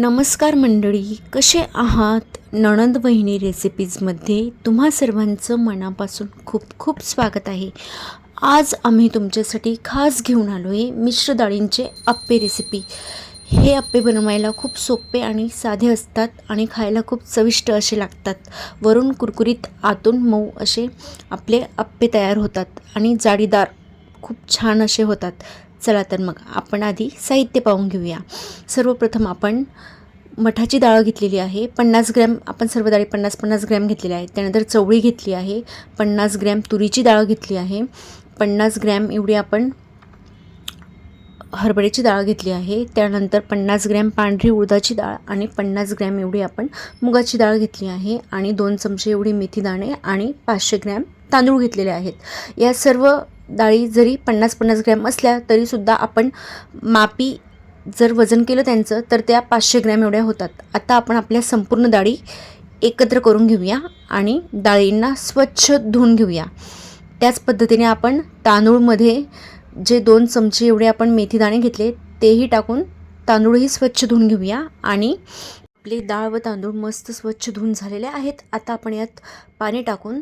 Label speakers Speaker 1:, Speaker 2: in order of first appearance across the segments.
Speaker 1: नमस्कार मंडळी कसे आहात? नणंद वहिनी रेसिपीजमध्ये तुम्हा सर्वांचं मनापासून खूप खूप स्वागत आहे. आज आम्ही तुमच्यासाठी खास घेऊन आलो आहे मिश्र डाळींचे अप्पे रेसिपी हे अप्पे बनवायला खूप सोपे आणि साधे असतात आणि खायला खूप चविष्ट असे लागतात. वरून कुरकुरीत आतून मऊ असे आपले अप्पे तयार होतात आणि जाडीदार खूप छान असे होतात. चला तर मग आपण आधी साहित्य पाहून घेऊया. सर्वप्रथम आपण मठाची डाळ घेतलेली आहे. पन्नास ग्रॅम आपण सर्व डाळी पन्नास पन्नास ग्रॅम घेतलेली आहेत. त्यानंतर चवळी घेतली आहे. पन्नास ग्रॅम तुरीची डाळ घेतली आहे. पन्नास ग्रॅम एवढी आपण हरभऱ्याची डाळ घेतली आहे. त्यानंतर पन्नास ग्रॅम पांढरी उडदाची डाळ आणि पन्नास ग्रॅम एवढी आपण मुगाची डाळ घेतली आहे आणि दोन चमचे एवढी मेथी दाणे आणि पाचशे ग्रॅम तांदूळ घेतलेले आहेत. या सर्व डाळी जरी पन्नास पन्नास ग्रॅम असल्या तरीसुद्धा आपण मापी जर वजन केलं त्यांचं तर त्या पाचशे ग्रॅम एवढ्या होतात. आता आपण आपल्या संपूर्ण डाळी एकत्र करून घेऊया आणि डाळींना स्वच्छ धुवून घेऊया. त्याच पद्धतीने आपण तांदूळमध्ये जे दोन चमचे एवढे आपण मेथीदाणे घेतले तेही टाकून तांदूळही स्वच्छ धुवून घेऊया आणि आपले डाळ व तांदूळ मस्त स्वच्छ धुवून झालेले आहेत. आता आपण यात पाणी टाकून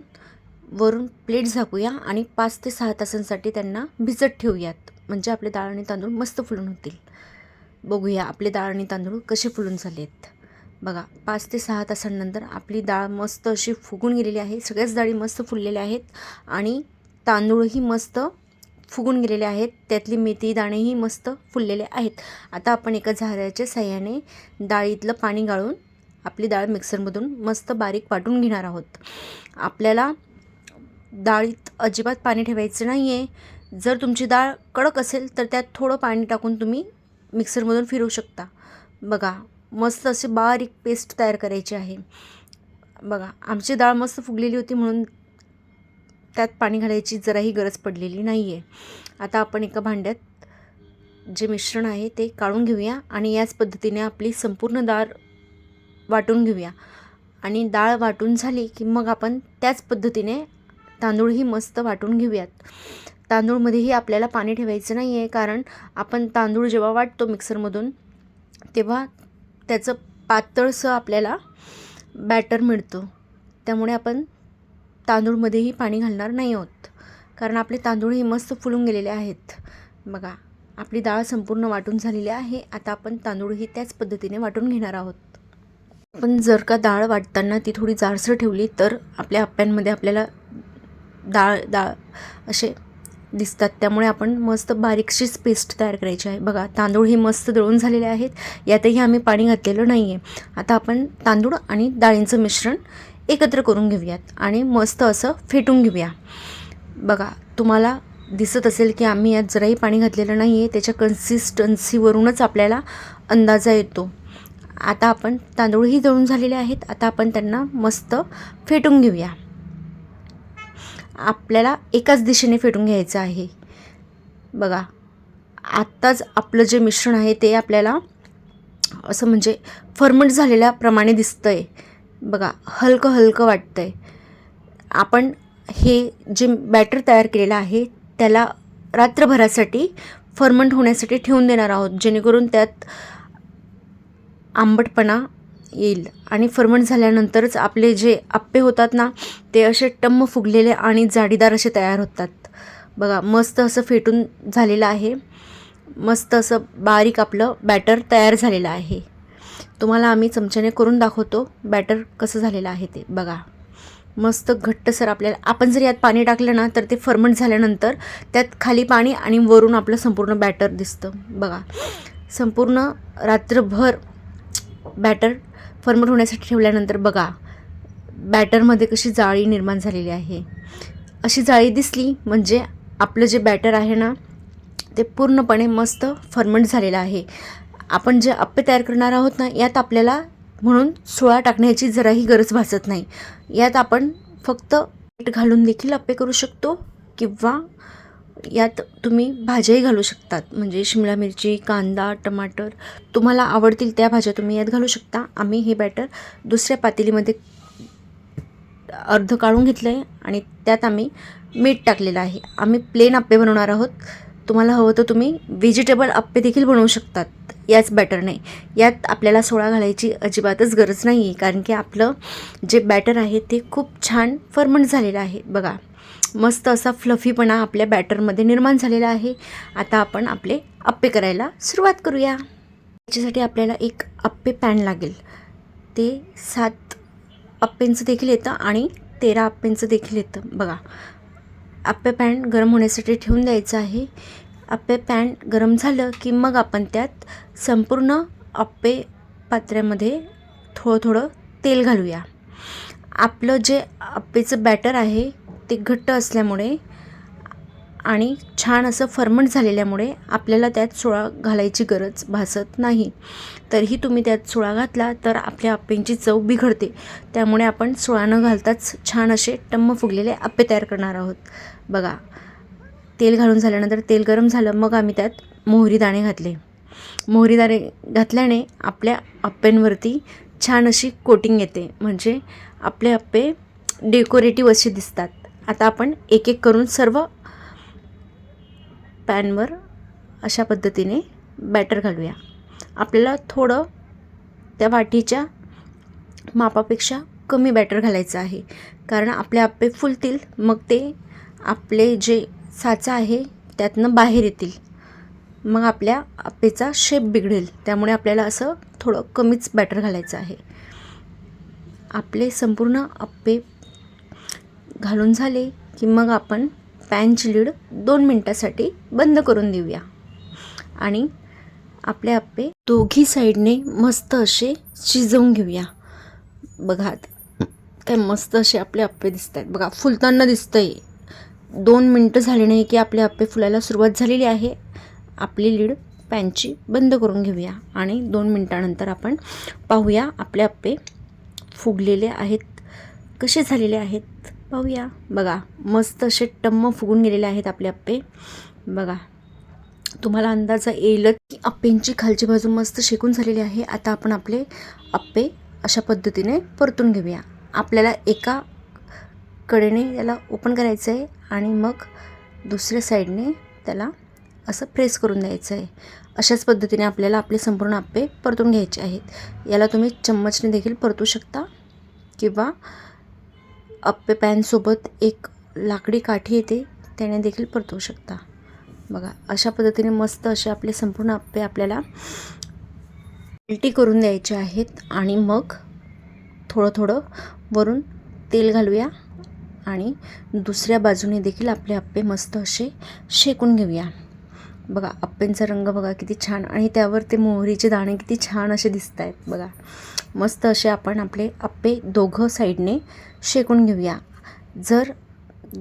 Speaker 1: वरून प्लेट झाकूया आणि पाच ते सहा तासांसाठी त्यांना भिजत ठेवूयात. म्हणजे आपले डाळ आणि तांदूळ मस्त फुलून होतील. बघूया आपले डाळ आणि तांदूळ कसे फुलून झाले आहेत बघा पाच ते सहा तासांनंतर आपली डाळ मस्त अशी फुगून गेलेली आहे. सगळ्याच डाळी मस्त फुललेल्या आहेत आणि तांदूळही मस्त फुगून गेलेले आहेत. त्यातली मेथी दाणेही मस्त फुललेले आहेत. आता आपण एका झाऱ्याच्या साह्याने डाळीतलं पाणी गाळून आपली डाळ मिक्सरमधून मस्त बारीक वाटून घेणार आहोत. आपल्याला डाळीत अजिबात पाणी ठेवायचं नाही आहे जर तुमची डाळ कडक असेल तर त्यात थोडं पाणी टाकून तुम्ही मिक्सरमधून फिरवू शकता. बघा मस्त असे बारीक पेस्ट तयार करायची आहे. बघा आमची डाळ मस्त फुगलेली होती म्हणून त्यात पाणी घालायची जराही गरज पडलेली नाही आहे आता आपण एका भांड्यात जे मिश्रण आहे ते काढून घेऊया आणि याच पद्धतीने आपली संपूर्ण डाळ वाटून घेऊया. आणि डाळ वाटून झाली की मग आपण त्याच पद्धतीने तांदूळही मस्त वाटून घेऊयात. तांदूळमध्येही आपल्याला पाणी ठेवायचं नाही आहे कारण आपण तांदूळ जेव्हा वाटतो मिक्सरमधून तेव्हा त्याचं पातळसं आपल्याला बॅटर मिळतो. त्यामुळे आपण तांदूळमध्येही पाणी घालणार नाही आहोत. कारण आपले तांदूळही मस्त फुलून गेलेले आहेत. बघा आपली डाळ संपूर्ण वाटून झालेली आहे. आता आपण तांदूळही त्याच पद्धतीने वाटून घेणार आहोत. पण जर का डाळ वाटताना ती थोडी जाडसर ठेवली तर आपल्या आप्यांमध्ये आपल्याला डाळ डाळ असे दिसतात. त्यामुळे आपण मस्त बारीकशीच पेस्ट तयार करायची आहे. बघा तांदूळ हे मस्त दळून झालेले आहेत. यातही आम्ही पाणी घातलेलं नाही आहे आता आपण तांदूळ आणि डाळींचं मिश्रण एकत्र करून घेऊयात आणि मस्त असं फेटून घेऊया. बघा तुम्हाला दिसत असेल की आम्ही यात जराही पाणी घातलेलं नाही आहे त्याच्या कन्सिस्टन्सीवरूनच आपल्याला अंदाजा येतो. आता आपण तांदूळही दळून झालेले आहेत. आता आपण त्यांना मस्त फेटून घेऊया. आपल्याला एकाच दिशेने फेटून घ्यायचं आहे. बघा आत्ताच आपलं जे मिश्रण आहे ते आपल्याला असं म्हणजे फर्मंट झालेल्याप्रमाणे दिसतं आहे बघा हलकं हलकं वाटतं आहे आपण हे जे बॅटर तयार केलेलं आहे त्याला रात्रभरासाठी फर्मंट होण्यासाठी ठेवून देणार आहोत जेणेकरून त्यात आंबटपणा येईल. आणि फर्मंट झाल्यानंतरच आपले जे आप्पे होतात ना ते असे टम्म फुगलेले आणि जाडीदार असे तयार होतात. बघा मस्त असं फेटून झालेलं आहे. मस्त असं बारीक आपलं बॅटर तयार झालेलं आहे. तुम्हाला आम्ही चमच्याने करून दाखवतो बॅटर कसं झालेलं आहे ते. बघा मस्त घट्टसर आपल्याला आपण जर यात पाणी टाकलं ना तर ते फर्मंट झाल्यानंतर त्यात खाली पाणी आणि वरून आपलं संपूर्ण बॅटर दिसतं. बघा संपूर्ण रात्रभर बॅटर फर्मट होण्यासाठी ठेवल्यानंतर बघा बॅटरमध्ये कशी जाळी निर्माण झालेली आहे. अशी जाळी दिसली म्हणजे आपलं जे बॅटर आहे ना ते पूर्णपणे मस्त फर्मंट झालेलं आहे. आपण जे अप्पे तयार करणार आहोत ना यात आपल्याला म्हणून सोळा टाकण्याची जराही गरज भासत नाही. यात आपण फक्त मीठ घालून देखील अप्पे करू शकतो किंवा यात तुम्ही भाज्याही घालू शकतात. म्हणजे शिमला मिरची कांदा टमाटर. तुम्हाला आवडतील त्या भाज्या तुम्ही यात घालू शकता. आम्ही हे बॅटर दुसऱ्या पातेलीमध्ये अर्ध काढून घेतलं आहे आणि त्यात आम्ही मीठ टाकलेलं आहे. आम्ही प्लेन अप्पे बनवणार आहोत. तुम्हाला हवं तर तुम्ही व्हेजिटेबल अप्पे देखील बनवू शकतात याच बॅटरने यात आपल्याला सोळा घालायची अजिबातच गरज नाही आहे कारण की आपलं जे बॅटर आहे ते खूप छान फर्मंट झालेलं आहे. बघा. मस्त असा फ्लफीपणा आपल्या बॅटरमध्ये निर्माण झालेला आहे. आता आपण आपले अप्पे करायला सुरुवात करूया. याच्यासाठी आपल्याला एक अप्पे पॅन लागेल. ते सात अप्पेंचं देखील येतं आणि तेरा अप्पेंचं देखील येतं. बघा अप्पे पॅन गरम होण्यासाठी ठेवून द्यायचं आहे. अप्पे पॅन गरम झालं की मग आपण त्यात संपूर्ण अप्पे पात्र्यामध्ये थोडं थोडं तेल घालूया. आपलं जे अप्पेचं बॅटर आहे ते घट्ट असल्यामुळे आणि छान असं फर्मंट झालेल्यामुळे आपल्याला त्यात सोळा घालायची गरज भासत नाही. तरीही तुम्ही त्यात सोळा घातला तर आपल्या आप्पेंची चव बिघडते. त्यामुळे आपण सोळा न घालताच छान असे टम्म फुगलेले आप्पे तयार करणार आहोत. बघा तेल घालून झाल्यानंतर तेल गरम झालं मग आम्ही त्यात मोहरी दाणे घातले. मोहरी दाणे घातल्याने आपल्या अप्प्यांवरती छान अशी कोटिंग येते. म्हणजे आपले आप्पे डेकोरेटिव्ह असे दिसतात. आता आपण एक एक करून सर्व पॅनवर अशा पद्धतीने बॅटर घालूया. आपल्याला थोडं त्या वाटीच्या मापापेक्षा कमी बॅटर घालायचं आहे. कारण आपले आप्पे फुलतील मग ते आपले जे साचा आहे त्यातनं बाहेर येतील. मग आपल्या आप्पेचा शेप बिघडेल. त्यामुळे आपल्याला असं थोडं कमीच बॅटर घालायचं आहे. आपले संपूर्ण आप्पे घालून झाले की मग आपण पॅनची लीड दोन मिनटासाठी बंद करून देऊया. आणि आपले आप्पे दोघी साईडने मस्त असे शिजवून घेऊया. बघा काय मस्त असे आपले आप्पे दिसत आहेत बघा फुलताना दिसतं आहे दोन मिनटं झाले नाही की आपले आप्पे फुलायला सुरुवात झालेली आहे. आपली लीड पॅनची बंद करून घेऊया. आणि दोन मिनटानंतर आपण पाहूया आपले आप्पे फुगलेले आहेत कसे झालेले आहेत. पाहूया. बघा मस्त असे टम्म फुगून गेलेले आहेत आपले आप्पे. बघा तुम्हाला अंदाजा येईलच की अप्पेंची खालची बाजू मस्त शेकून झालेली आहे. आता आपण आपले अप्पे अशा पद्धतीने परतून घेऊया. आपल्याला एका कडेने त्याला ओपन करायचं आहे आणि मग दुसऱ्या साईडने त्याला असं प्रेस करून द्यायचं आहे अशाच पद्धतीने आपल्याला आपले संपूर्ण आप्पे परतून घ्यायचे आहेत. याला तुम्ही चम्मचने देखील परतू शकता किंवा अप्पे पॅनसोबत एक लाकडी काठी येते त्याने देखील परतवू शकता. बघा अशा पद्धतीने मस्त असे आपले संपूर्ण अप्पे आपल्याला उलटी करून द्यायचे आहेत आणि मग थोडं थोडं वरून तेल घालूया आणि दुसऱ्या बाजूने देखील आपले अप्पे मस्त असे शेकून घेऊया. बघा अप्पेंचा रंग बघा किती छान आणि त्यावर ते मोहरीचे दाणे किती छान असे दिसत आहेत बघा. मस्त असे आपण आपले अप्पे दोघं साईडने शेकून घेऊया. जर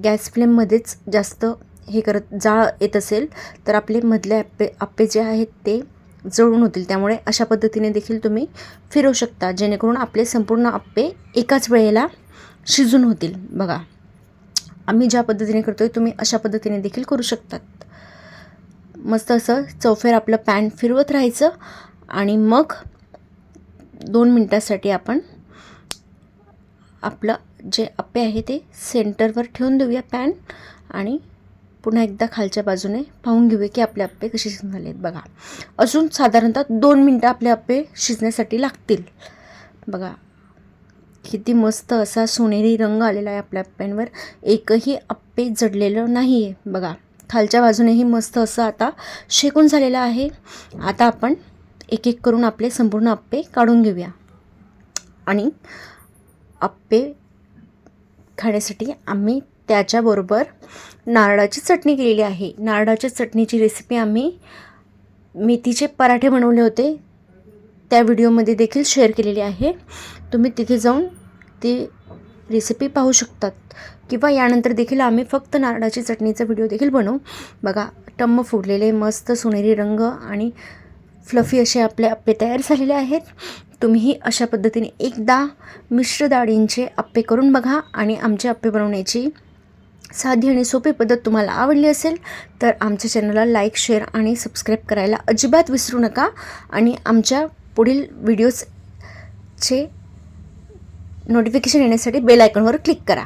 Speaker 1: गॅस फ्लेममध्येच जास्त हे करत जाळ येत असेल तर आपले मधले आप्पे आप्पे जे आहेत ते जळून होतील. त्यामुळे अशा पद्धतीने देखील तुम्ही फिरवू शकता जेणेकरून आपले संपूर्ण आप्पे एकाच वेळेला शिजून होतील. बघा आम्ही ज्या पद्धतीने करतो आहे तुम्ही अशा पद्धतीने देखील करू शकतात. मस्त असं चौफेर आपलं पॅन फिरवत राहायचं आणि मग दोन मिनटासाठी आपण आपलं जे अप्पे आहे ते सेंटरवर ठेवून देऊया पॅन आणि पुन्हा एकदा खालच्या बाजूने पाहून घेऊया की आपले अप्पे कसे झाले आहेत बघा. अजून साधारणतः दोन मिनटं आपले अप्पे शिजण्यासाठी लागतील. बघा किती मस्त असा सोनेरी रंग आलेला आहे आपल्या अप्प्यांवर एकही अप्पे जडलेलं नाही आहे बघा खालच्या बाजूनेही मस्त असं आता शेकून झालेलं आहे. आता आपण एक एक करून आपले संपूर्ण आप्पे काढून घेऊया. आणि अप्पे खाण्यासाठी आम्ही त्याच्याबरोबर नारळाची चटणी केलेली आहे. नारळाच्या चटणीची रेसिपी आम्ही मेथीचे पराठे बनवले होते. त्या व्हिडिओमध्ये देखील शेअर केलेली आहे. तुम्ही तिथे जाऊन ती रेसिपी पाहू शकतात. किंवा यानंतर देखील आम्ही फक्त नारळाची चटणीचा व्हिडिओ देखील बनवू. बघा टम्म फुडलेले मस्त सोनेरी रंग आणि फ्लफी असे आपले अप्पे तयार झालेले आहेत. तुम्हीही अशा पद्धतीने एकदा मिश्र डाळींचे अप्पे करून बघा आणि आमचे अप्पे बनवण्याची साधी आणि सोपी पद्धत तुम्हाला आवडली असेल तर आमच्या चॅनलला लाईक शेअर आणि सबस्क्राईब करायला अजिबात विसरू नका आणि आमच्या पुढील व्हिडिओजचे नोटिफिकेशन येण्यासाठी बेल आयकॉनवर क्लिक करा.